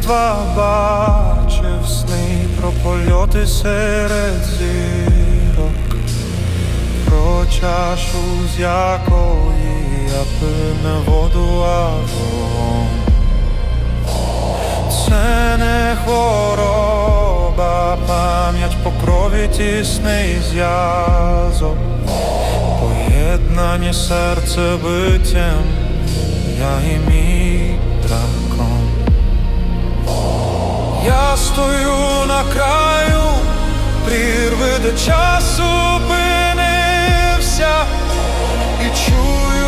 дитинства бачив сни про польоти серед зірок, про чашу, з якої я пив воду, а вогонь. Це не хвороба, пам'ять по крові тісний зв'язок, поєднані серце биттям, я і мій дракон. Я стою на краю, прірви, до час опинився, і чую,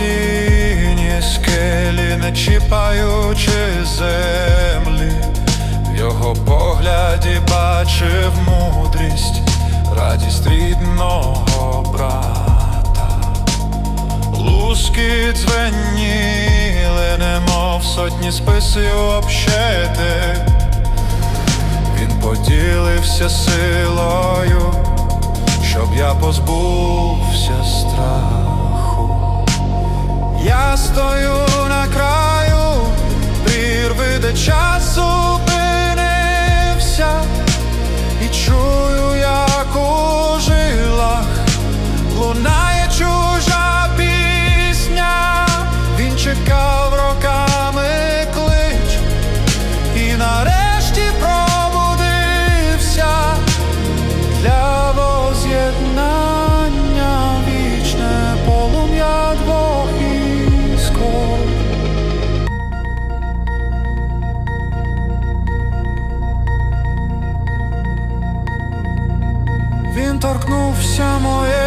тіні скелі, не чіпаючи землі, в його погляді бачив мудрість, радість рідного брата. Луски дзвеніли, немов сотні списів общети. Він поділився силою, щоб я позбувся страху. Я стою на торкнувся моєї